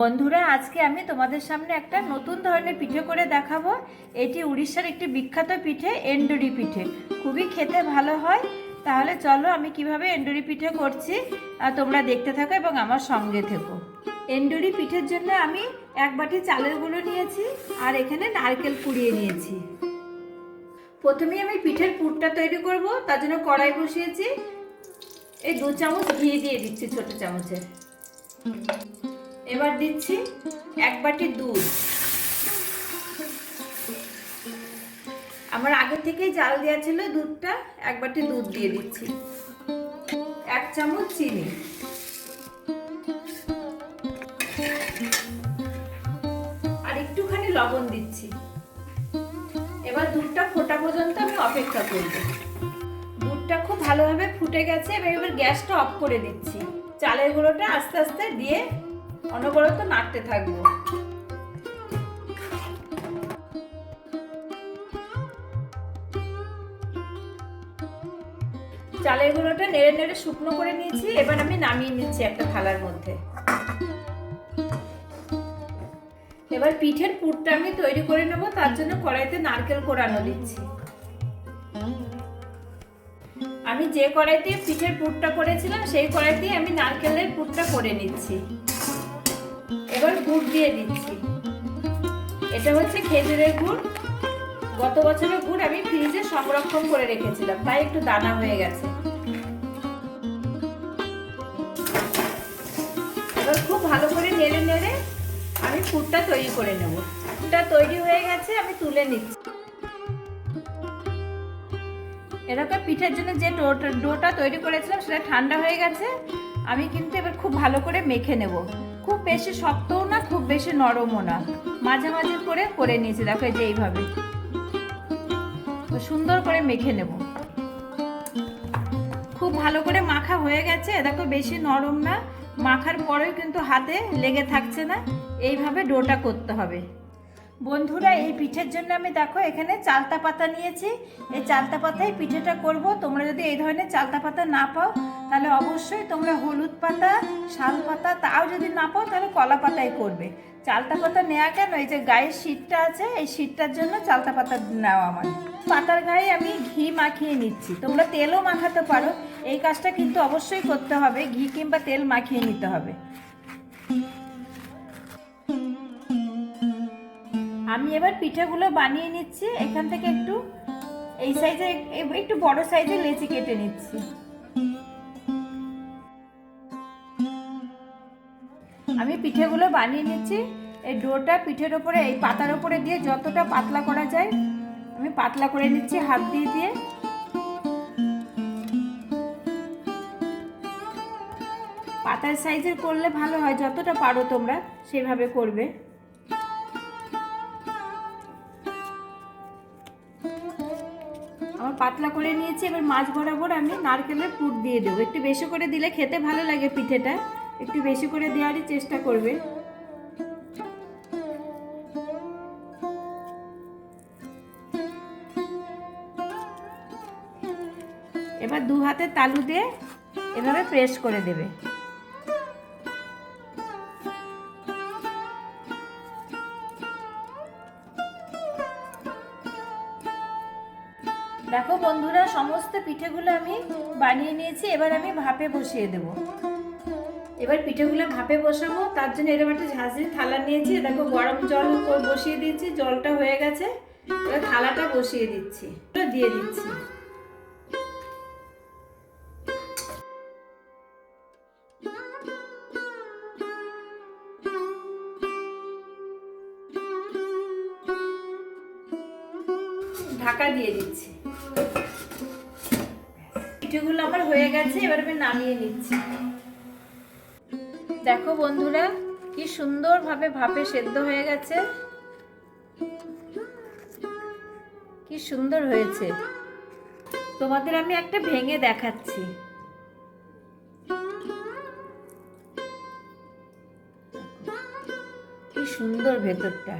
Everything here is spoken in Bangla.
বন্ধুরা, আজকে আমি তোমাদের সামনে একটা নতুন ধরনের পিঠে করে দেখাবো। এটি উড়িষ্যার একটি বিখ্যাত পিঠে এন্ডুরি পিঠে। খুবই খেতে ভালো হয়। তাহলে চলো আমি কীভাবে এন্ডুরি পিঠে করছি তোমরা দেখতে থাকো এবং আমার সঙ্গে থেকো। এন্ডুরি পিঠের জন্য আমি এক বাটি চালের গুঁড়ো নিয়েছি আর এখানে নারকেল কুড়িয়ে নিয়েছি। প্রথমেই আমি পিঠের পুরটা তৈরি করব, তার জন্য কড়াই বসিয়েছি। এই দু চামচ ঘি দিয়ে দিচ্ছি ছোট চামচের এবার দিচ্ছি এক বাটি দুধ। আমার আগে থেকেই জাল দেওয়া ছিল দুধটা, এক বাটি দুধ দিয়ে দিচ্ছি। এক চামচ চিনি। আর একটুখানি লবণ দিচ্ছি। এবার দুধটা ফোটা পর্যন্ত আমি অপেক্ষা করব। দুধটা খুব ভালোভাবে ফুটে গেছে, এবার এবার গ্যাসটা অফ করে দিচ্ছি। চালের গুঁড়োটা আস্তে আস্তে দিয়ে অনবরত নাড়তে থাকব। চালের গুঁড়োটা নেড়ে নেড়ে শুকনো করে নিয়েছি, এবার আমি নামিয়ে নিচ্ছি একটা থালার মধ্যে। এবার পিঠের পুরটা আমি তৈরি করে নেব, তার জন্য কড়াইতে নারকেল কোড়ানো দিচ্ছি। আমি যে কড়াইতে পিঠের পুরটা করেছিলাম, সেই কড়াইতে আমি নারকেলের পুরটা করে নিচ্ছি। এবার গুড় দিয়ে দিচ্ছি। এটা হচ্ছে খেজুরের গুড়। গত বছরের গুড় আমি ফ্রিজে সংরক্ষণ করে রেখেছিলাম, তাই একটু দানা হয়ে গেছে। এবার খুব ভালো করে নেড়ে নেড়ে আমি পুরটা তৈরি করে নেব। পুরটা তৈরি হয়ে গেছে, আমি তুলে নিচ্ছি। এরকম পিঠের জন্য যে ডোটা তৈরি করেছিলাম, সেটা ঠান্ডা হয়ে গেছে। আমি কিন্তু এবার খুব ভালো করে মেখে নেব। খুব বেশি শক্তও না, খুব বেশি নরমও না। মাঝামাঝি করে করে নিয়েছি। দেখো যে এইভাবে। সুন্দর করে মেখে নেব। খুব ভালো করে মাখা হয়ে গেছে। দেখো বেশি নরম না। মাখার পরেও কিন্তু হাতে লেগে থাকছে না। এইভাবে ডোটা করতে হবে। বন্ধুরা, এই পিঠের জন্য আমি দেখো এখানে চালতা পাতা নিয়েছি। এই চালতা পাতায় পিঠেটা করব। তোমরা যদি এই ধরনের চালতা পাতা না পাও, তাহলে অবশ্যই তোমরা হলুদ পাতা, শাল পাতা, তাও যদি না পাও, তাহলে কলা পাতাই করবে। চালতা পাতা নেওয়া কেন? এই যে গায়ের শীতটা আছে, এই শীতটার জন্য চালতা পাতা নেওয়া আমার। পাতার গায়ে আমি ঘি মাখিয়ে নিচ্ছি। তোমরা তেলও মাখাতে পারো। এই কাজটা কিন্তু অবশ্যই করতে হবে। ঘি কিংবা তেল মাখিয়ে নিতে হবে। আমি এবার পিঠেগুলো বানিয়ে নিচ্ছি। এখান থেকে একটু এই সাইজে, একটু বড় সাইজে লেচি কেটে নিচ্ছি। আমি পিঠেগুলো বানিয়ে নিচ্ছি। এই ডোটা পিঠের ওপরে, এই পাতার ওপরে দিয়ে যতটা পাতলা করা যায়, আমি পাতলা করে নিচ্ছি হাত দিয়ে দিয়ে। পাতার সাইজের করলে ভালো হয়, যতটা পারো তোমরা সেভাবে করবে। আমার পাতলা করে নিয়েছি, এবার মাছ বরাবর আমি নারকেলের পুর দিয়ে দেবো। একটু বেশি করে দিলে খেতে ভালো লাগে পিঠেটা। একটু বেশি করে দেওয়ারই চেষ্টা করবে। এবার দু হাতে তালু দিয়ে এভাবে প্রেস করে দেবে। দেখো বন্ধুরা, সমস্ত পিঠেগুলো আমি বানিয়ে নিয়েছি। এবার আমি ভাপে বসিয়ে দেব। এবার পিঠেগুলো ভাপে বসাবো। তার জন্য এরকম একটা ঝাঁঝরি থালা নিয়েছি। দেখো, গরম জল বসিয়ে দিয়েছি। জলটা হয়ে গেছে। এবার থালাটা বসিয়ে দিচ্ছি। দিয়ে দিচ্ছি। ঢাকা দিয়ে দিচ্ছি। পিঠেগুলো আমার হয়ে গেছে, এবার আমি নামিয়ে নিচ্ছি। দেখো বন্ধুরা, কি সুন্দরভাবে ভাপে সেদ্ধ হয়ে গেছে। কি সুন্দর হয়েছে। তোমাদের আমি একটা ভেঙে দেখাচ্ছি। কি সুন্দর ভেতরটা।